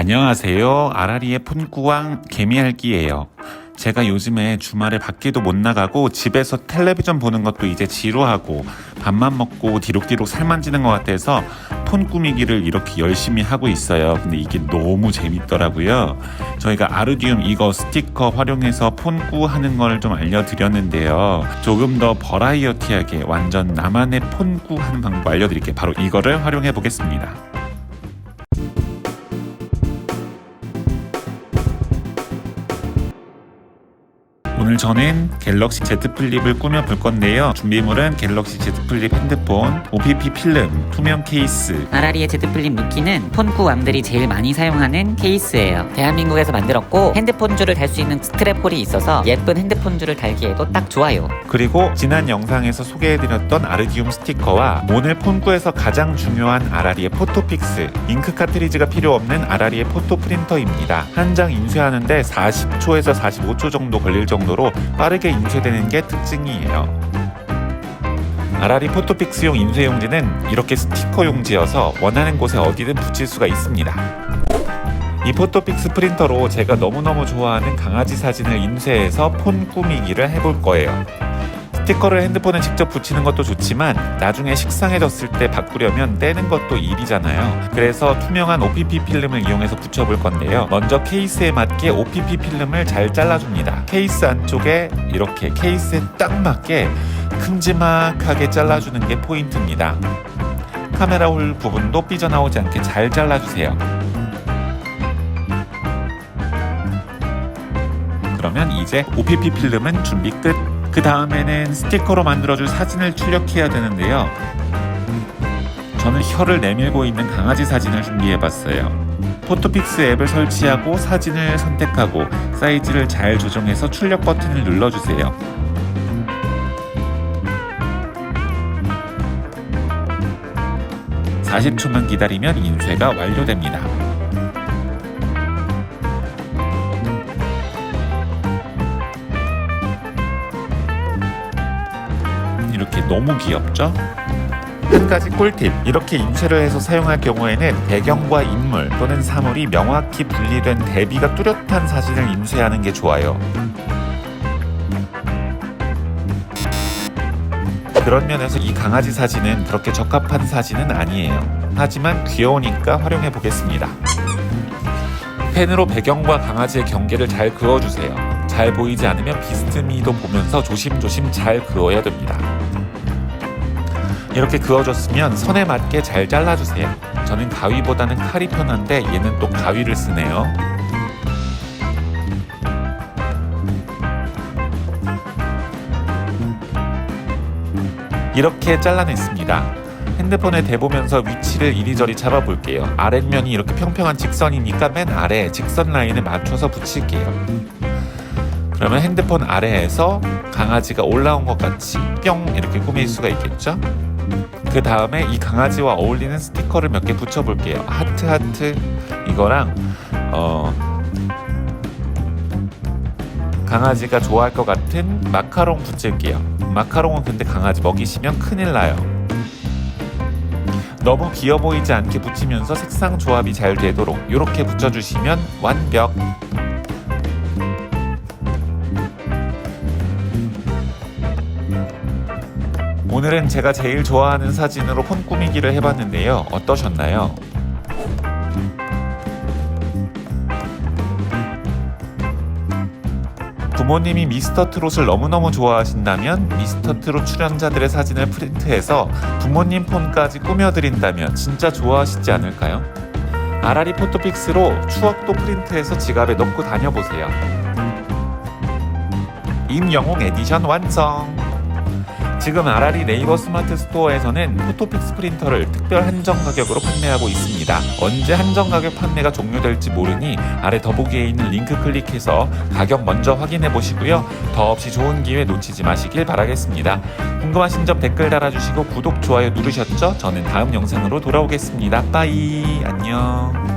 안녕하세요. 아라리의 폰꾸왕 개미알기예요. 제가 요즘에 주말에 밖에도 못 나가고 집에서 텔레비전 보는 것도 이제 지루하고 밥만 먹고 뒤룩뒤룩 살만 찌는 것 같아서 폰 꾸미기를 이렇게 열심히 하고 있어요. 근데 이게 너무 재밌더라고요. 저희가 아르디움 이거 스티커 활용해서 폰 꾸 하는 걸 좀 알려드렸는데요. 조금 더 버라이어티하게 완전 나만의 폰 꾸 하는 방법 알려드릴게요. 바로 이거를 활용해 보겠습니다. 오늘 저는 갤럭시 Z 플립을 꾸며 볼 건데요. 준비물은 갤럭시 Z 플립 핸드폰, OPP 필름, 투명 케이스, 아라리의 Z 플립 미키는 폰꾸왕들이 제일 많이 사용하는 케이스예요. 대한민국에서 만들었고 핸드폰 줄을 달 수 있는 스트랩 홀이 있어서 예쁜 핸드폰 줄을 달기에도 딱 좋아요. 그리고 지난 영상에서 소개해드렸던 아르디움 스티커와 오늘 폰꾸에서 가장 중요한 아라리의 포토픽스, 잉크 카트리지가 필요 없는 아라리의 포토 프린터입니다. 한 장 인쇄하는데 40초에서 45초 정도 걸릴 정도로 빠르게 인쇄되는 게 특징이에요. 아라리 포토픽스용 인쇄 용지는 이렇게 스티커 용지여서 원하는 곳에 어디든 붙일 수가 있습니다. 이 포토픽스 프린터로 제가 너무너무 좋아하는 강아지 사진을 인쇄해서 폰 꾸미기를 해볼 거예요. 스티커를 핸드폰에 직접 붙이는 것도 좋지만 나중에 식상해졌을 때 바꾸려면 떼는 것도 일이잖아요. 그래서 투명한 OPP 필름을 이용해서 붙여볼 건데요. 먼저 케이스에 맞게 OPP 필름을 잘 잘라줍니다. 케이스 안쪽에 이렇게 케이스에 딱 맞게 큼지막하게 잘라주는 게 포인트입니다. 카메라 홀 부분도 삐져나오지 않게 잘 잘라주세요. 그러면 이제 OPP 필름은 준비 끝. 그 다음에는 스티커로 만들어줄 사진을 출력해야 되는데요. 저는 혀를 내밀고 있는 강아지 사진을 준비해봤어요. 포토픽스 앱을 설치하고 사진을 선택하고 사이즈를 잘 조정해서 출력 버튼을 눌러주세요. (40초만) 기다리면 인쇄가 완료됩니다. 이렇게 너무 귀엽죠? 한 가지 꿀팁. 이렇게 인쇄를 해서 사용할 경우에는 배경과 인물 또는 사물이 명확히 분리된 대비가 뚜렷한 사진을 인쇄하는 게 좋아요. 그런 면에서 이 강아지 사진은 그렇게 적합한 사진은 아니에요. 하지만 귀여우니까 활용해 보겠습니다. 펜으로 배경과 강아지의 경계를 잘 그어주세요. 잘 보이지 않으면 비스듬히도 보면서 조심조심 잘 그어야 됩니다 이렇게 그어줬으면 선에 맞게 잘 잘라주세요. 저는 가위보다는 칼이 편한데 얘는 또 가위를 쓰네요. 이렇게 잘라냈습니다. 핸드폰에 대보면서 위치를 이리저리 잡아볼게요. 아랫면이 이렇게 평평한 직선이니까 맨 아래 직선 라인에 맞춰서 붙일게요. 그러면 핸드폰 아래에서 강아지가 올라온 것 같이 뿅 이렇게 꾸밀 수가 있겠죠? 그 다음에 이 강아지와 어울리는 스티커를 몇 개 붙여볼게요. 하트 하트 이거랑 어 강아지가 좋아할 것 같은 마카롱 붙일게요. 마카롱은 근데 강아지 먹이시면 큰일 나요. 너무 귀여 보이지 않게 붙이면서 색상 조합이 잘 되도록 이렇게 붙여주시면 완벽. 오늘은 제가 제일 좋아하는 사진으로 폰 꾸미기를 해봤는데요. 어떠셨나요? 부모님이 미스터 트롯을 너무너무 좋아하신다면 미스터 트롯 출연자들의 사진을 프린트해서 부모님 폰까지 꾸며드린다면 진짜 좋아하시지 않을까요? 아라리 포토픽스로 추억도 프린트해서 지갑에 넣고 다녀보세요. 임영웅 에디션 완성! 지금 아라리 네이버 스마트 스토어에서는 포토픽스 프린터를 특별 한정 가격으로 판매하고 있습니다. 언제 한정 가격 판매가 종료될지 모르니 아래 더보기에 있는 링크 클릭해서 가격 먼저 확인해 보시고요. 더 없이 좋은 기회 놓치지 마시길 바라겠습니다. 궁금하신 점 댓글 달아주시고 구독, 좋아요 누르셨죠? 저는 다음 영상으로 돌아오겠습니다. 빠이 안녕.